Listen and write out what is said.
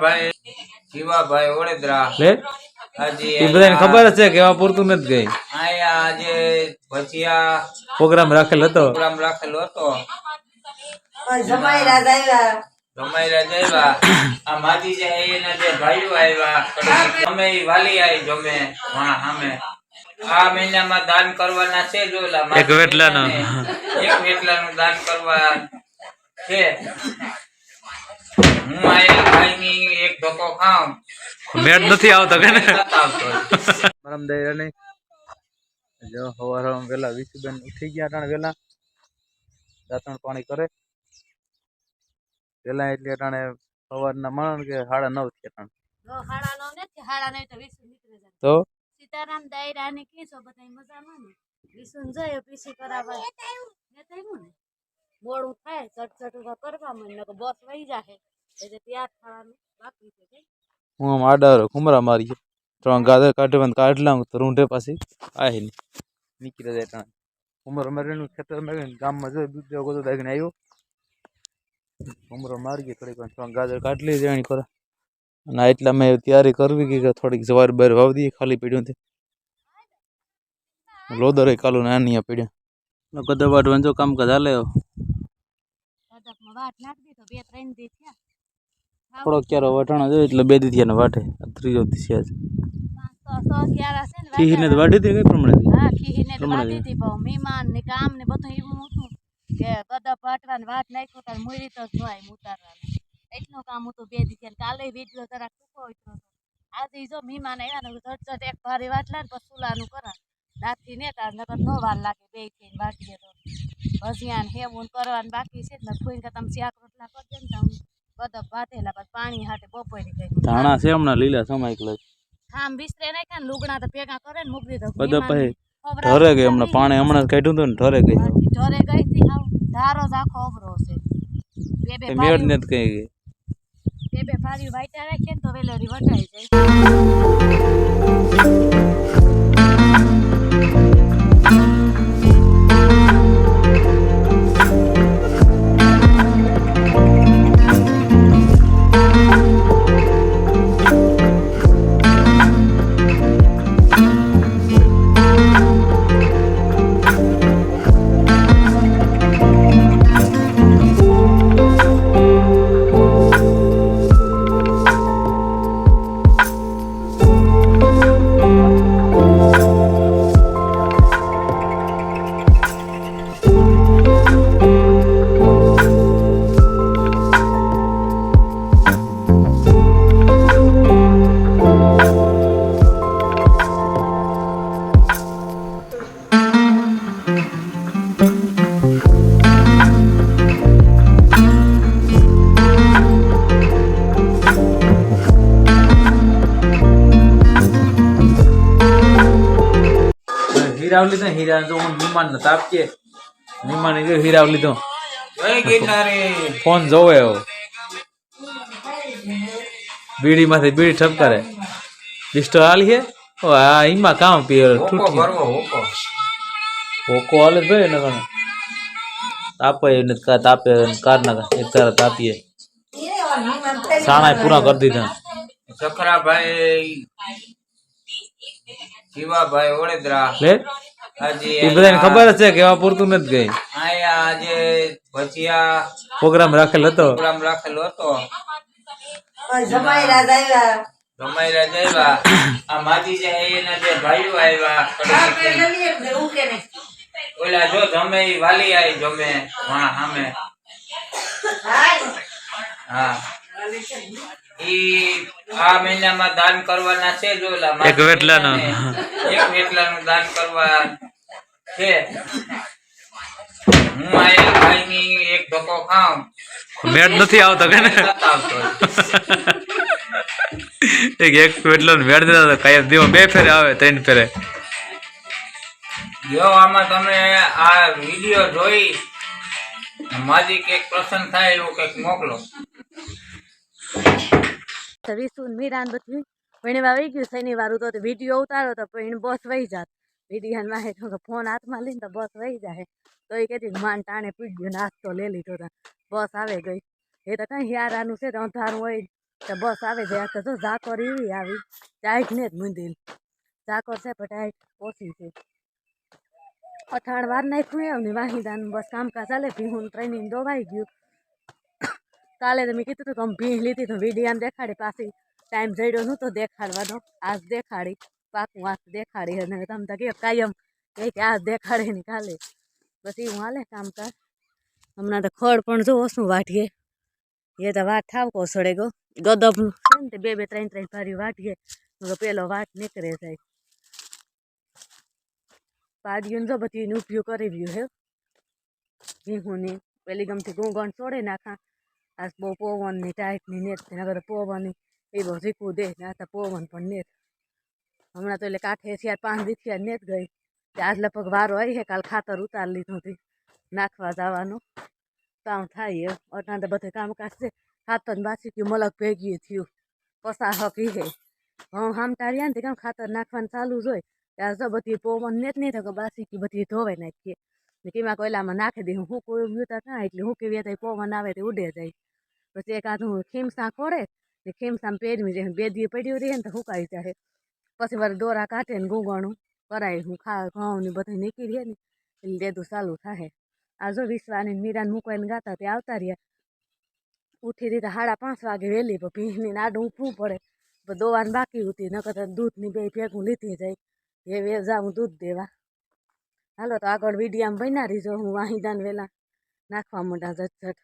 સખરાભાઈ જીવાભાઈ ઓળેદરા લે? એ બધાને ખબર છે કે પૂરતું નથી ગઈ. અહીંયા આજે ભજીયા પ્રોગ્રામ રાખેલ હતો. પ્રોગ્રામ રાખેલો હતો. જમાઈ આવ્યા. જમાઈરા જઈવા આ માજી જે એના જે ભાઈઓ આવ્યા. અમે વાલી આવી જમે સામે. આ મહિનામાં દાન કરવાના છે જો એક વેટલાનો. એક વેટલાનું દાન કરવા છે. હું આયા ભાઈની ખાઉં નથી આવતો કે ને? મરમ દઈ નહીં જો સવાર વેલા વિશુબેન ઉઠી ગયા ત્રણ વેલા દાંતણ પાણી કરે. વેલા એટલે અટાણે સવારના મરણ કે સાડા નવ થયા નહીં તો સીતારામ દાયરા ને છો બધા મજામાં ને? વિસુન જોયો પીસી કરાવવા ને થયું ને. મોડું થાય ચટ ચટ કરવા મને કે બસ વહી જાહે. એટલે તૈયાર થવાનું. બાકી છે કઈ. હું આમ આડા ખુમરા મારી ત્રણ ગાદર કાઢે કાઢલા તો રૂંઢે પાછી આહી ની નીકળી જાય અટાણે ઉમર મારીનું ખેતર મારીને ગામમાં જોઈ બીજો ગોતો દાગીને આવ્યો ઉમરો મારી ગઈ થોડીક વાર ત્રણ ગાદર કાઢી લીધી એની કરે અને એટલા મેં તૈયારી કરવી ગઈ કે થોડીક સવાર બાર વાવી દઈએ ખાલી પીડ્યું તે. લોદર કાલું નાની પીડ્યા. કદા વાટ વાંચો કામ કાજ હાલે થોડોક ક્યારે વટાણો જોયો એટલે બે દી થયા ને વાટે ત્રીજો દી છે ખીહીને તો. વાટી હતી કઈ પ્રમાણે? હા ખીહીને તો વાટી હતી બહુ મહેમાન ને કામ ને બધું એવું હતું કે ગદા પાટવાની વાત નાખ્યો તાર મુરી તો જોવાય ઉતારવાનું. એટલું કામ હતું બે દીધી. કાલે વીડિયો જરાક ટૂંકો ઉતર્યો હતો આજે જો મહેમાન આવ્યા ને ઝટ ઝટ એક ભારે વાટલા ને પછી સુલાનું કરા. દાંતથી ને તાર નગર નો વાર લાગે બે થઈને વાટીએ તો. ભજીયા ને હેવું કરવાનું બાકી છે ને. ફૂઈને કે તમે શાક રોટલા કરજો ને તમે. બધા ભાતેલા પછી પાણી હાટે બપોરે ગઈ ધાણા છે હમણાં લીલા સમય એટલે આમ બિસ્તરે નાખ્યા ને લુગડા તો ભેગા કરે ને મૂકી દીધો બધા પછી ઢરે ગઈ હમણાં પાણી હમણાં જ કાઢ્યું હતું ને ઢરે ગઈ. ઢરે ગઈ હતી હાવ. ધારો જ આખો અબરો છે. બે બે મેળ ને કઈ ગઈ. બે બે ભારીઓ વાઈટા રાખે ને તો વેલેરી વટાઈ જાય. હીરાવ લીધો હીરા જો હું નિમાન ને તાપીએ નિમાન ને હીરાવ લીધો. ફોન જોવે એવો બીડી માંથી બીડી ઠપકારે. લિસ્ટો હાલી હે ઓ આ ઈમાં કામ પીએ તૂટી હોકો. હાલે ભાઈ ને કારણે તાપે ને કા તાપે કાર ના એક તારા તાપીએ. સાણા પૂરા કરી દીધા. સખરાભાઈ જીવાભાઈ ઓળેદરા લે? હજી એ બધાને ખબર જ છે કે એવા પૂરતું નથી ગઈ. અહીંયા આજે ભજીયા પ્રોગ્રામ રાખેલ હતો. પ્રોગ્રામ રાખેલો હતો. આવ્યા. જમાઈરા આ માજી જે એના જે ભાઈઓ આવ્યા ઓલા જો જમે વાલી આવી જમે વાહ સામે. હા. ઈ આ મહિનામાં દાન કરવાના છે જોયેલા એક વેટલાનો. એક વેટલાનું દાન કરવા છે. હું આ એક ભાઈની એક ધોકો ખાઉં. મેળ નથી આવતો કે ને? એક એક એટલો મેળ દેતા હતા કાયમ દેવો બે ફેરે આવે ત્રણ ફેરે. જો આમાં તમે આ વીડિયો જોઈ માજી કંઈક પ્રસન્ન થાય એવું કંઈક મોકલો. તો વિસુ ને મીરાન બધું ભણીવા વહી ગયું શનિવાર તો વીડિયો ઉતારો તો પણ બસ વહી જાત. વિડીયાનમાં વાહે તો ફોન હાથમાં લઈને તો બસ વહી જાય તો એ કહેતી માન ટાણે પી ગયો નાસ્તો લઈ લીધો તો બસ આવે ગઈ. એ તો કઈ હિયારાનું છે, તો અંધારું હોય તો બસ આવે છે તો જો ઝાકર એવી આવી, ટાઈટ ને જ મૂંધેલ. ઝાકર છે પણ ટાઈટ ઓછી છે. અઠાણ વાર નાખ્યું એમ ને વાહિદાનું બસ કામકાજ ચાલે, ભીહું ટ્રેનિંગ દોવાઈ ગયું. કાલે તો મેં કીધું હતું કે ભીહ લીધી તો વિડીયામાં દેખાડી પાછી. ટાઈમ જડ્યો નહોતો દેખાડવાનો આજ દેખાડી. પાકું આજ દેખાડી અને તમે તો કહો કાયમ કે આજ દેખાડે ને કાલે. પછી હું હાલે કામકાજ? હમણાં તો ખડ પણ જો શું વાટીએ. એ તો વાટ ઠાવકો સડે ગો. ગદબનું છે ને બે બે, ત્રણ ત્રણ ભારી વાટીએ. તો પેલો વાટ નીકળે જાય. પાડ્યું જો બધી એનો ઉપયોગ કરી રહ્યું હે ભીહુની પેલી ગમતી ગુંગણ છોડે નાખા. આજ બહુ પવનની ટાઈટની નેત કરતા પવનની એ બહુ ઝીકું દે, ને આ પવન પણ નેત હમણાં તો એટલે કાંઠે થયા, પાંચ દી નેટ ગઈ. આજ લગભગ વારો આવી છે કાલ ખાતર ઉતારી લીધું હતી, નાખવા જવાનું. કામ થાય અટાણ તો બધે કામકાજ છે. ખાતર બાસી ગયું મલક ભેગી થયું. પસા હકી હે. હં હામ ટાળ્યા ને કામ ખાતર નાખવાનું ચાલુ જ હોય. ત્યાં તો બધી પવન નેત નહીં થતો બાસી ગયું બધી ધોવાઈ નાખીએ. ને કીમાં કોયલામાં નાખી દે, હું કોઈ વ્યુતા કાં એટલે હું કેવી પવન આવે તે ઉડે જાય. પછી એક આધું ખીમસા ખોડે ને ખીમસામાં પેરવી જાય બે દી પડ્યું રહે ને તો હુકાઈ જાય પછી વાર દોરા કાઢે ને ગુંગણું કરાય હું ખા, ઘઉં ને બધું નીકળી રહે ને એટલે દેદું ચાલુ થાય આ જો વિશ્વાની મીરાને મૂકવાને ગાતા તે આવતા રહ્યા. ઉઠી રીતે સાડા પાંચ વાગે વહેલી પણ ભીંની આડું ઊભું પડે. દોવાને બાકી હતી નકર દૂધની બે ભેગું લીધી જાય. એ વે જાઉં દૂધ દેવા. હાલો તો આગળ વિડીયામાં બન્યા રહીજો. હું વાહિદાન વહેલા નાખવા મોટા ઝટ